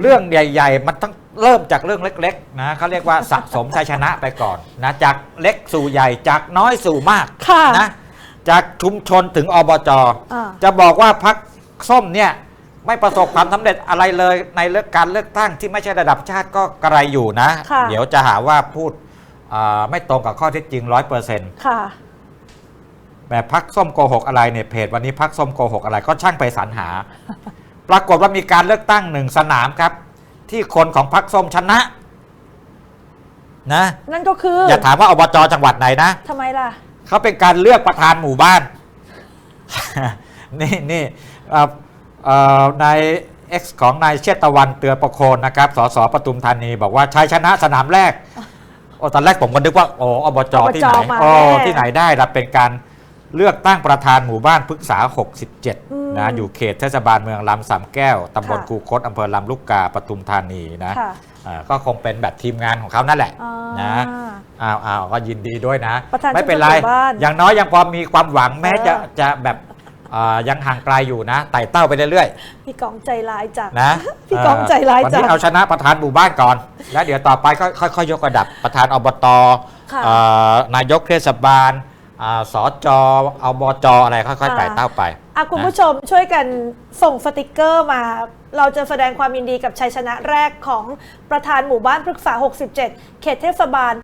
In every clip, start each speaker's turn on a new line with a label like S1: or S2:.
S1: เรื่องใหญ่ ๆ มันต้องเริ่มจากเรื่องเล็กๆนะเขาเรียกว่าสะสมชัยชนะไปก่อนนะจากเล็กสู่ใหญ่จากน้อยสู่มาก
S2: ค่ะ
S1: นะจากชุมชนถึงอบจ
S2: อ่า
S1: จะบอกว่าพักส้มเนี่ยไม่ประสบความสำเร็จอะไรเลยในเลือกการเลือกตั้งที่ไม่ใช่ระดับชาติก็กระไรอยู่นะ
S2: ค่ะ
S1: เดี๋ยวจะหาว่าพูดอ่าไม่ตรงกับข้อเท็จจริงร้อยเปอร์เซ็นต์
S2: ค่ะ
S1: แบบพักส้มโกหกอะไรเนี่ยเพจวันนี้พักส้มโกหกอะไรก็ช่างไปสรรหา ปรากฏว่ามีการเลือกตั้งหนึ่งสนามครับ ที่คนของพักส้มชนะ นะ
S2: นั่นก็คือ
S1: อย่าถามว่าอบจจังหวัดไหนนะ
S2: ทำไมล่ะ
S1: เขาเป็นการเลือกประธานหมู่บ้าน นี่นี่เอ่อเอ่อใน X ของนายเชษตะวันเตือนประโคนนะครับสสปทุมธานี บอกว่าชัยชนะสนามแรกโอ้ตอนแรกผมก็นึกว่าโอ้อบจที่ไหน
S2: มา
S1: โอ้
S2: แน่
S1: ที่ไหนได้ล่ะเป็นการเลือกตั้งประธานหมู่บ้านพฤกษา
S2: อืม
S1: 67 นะอยู่เขตเทศบาลเมืองลำสามแก้วตำบล
S2: ค่ะ
S1: คูคตอำเภอลำลูกกาปทุมธานีนะ
S2: ค่ะ
S1: อ่าก็คงเป็นแบบทีมงานของเขานั่นแหละ
S2: อ่า
S1: นะอ้าวอ้าวก็ยินดีด้วยนะ
S2: ประธาน
S1: ไม่เป็นไร
S2: ชุมชนหมู่บ้าน
S1: อย่างน้อยยังพอมีความหวังแม้จะ
S2: เออ
S1: จะแบบอ่ายังห่างไกลอยู่นะไต่เต้าไปเรื่อย
S2: พี่กองใจร้ายจัง
S1: ๆนะ
S2: พี่ก้องใจร้าย
S1: วัน
S2: จั
S1: นี้
S2: ง
S1: เอาชนะประธานหมู่บ้านก่อน แล้วเดี๋ยวต่อไปก็ค่อยๆยกระดับประธานอบต
S2: ค่ะ
S1: อ่านายกเทศบาลอ่าสจอบจอะไรค่อยๆไต่เต้าไป
S2: อะคุณ
S1: นะ
S2: ผู้ชมช่วยกันส่งสติกเกอร์มา เราจะแสดงความยินดีกับชัยชนะแรกของประธานหมู่บ้านพฤกษา 67 เขตเทศบาล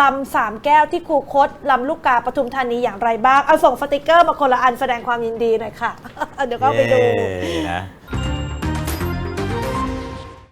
S2: ลำสามแก้วที่คูคตลำลูกกาปทุมธานีอย่างไรบ้าง เอาส่งสติกเกอร์มาคนละอันแสดงความยินดีหน่อยค่ะ เดี๋ยวก็ไปดู
S1: เย้นะ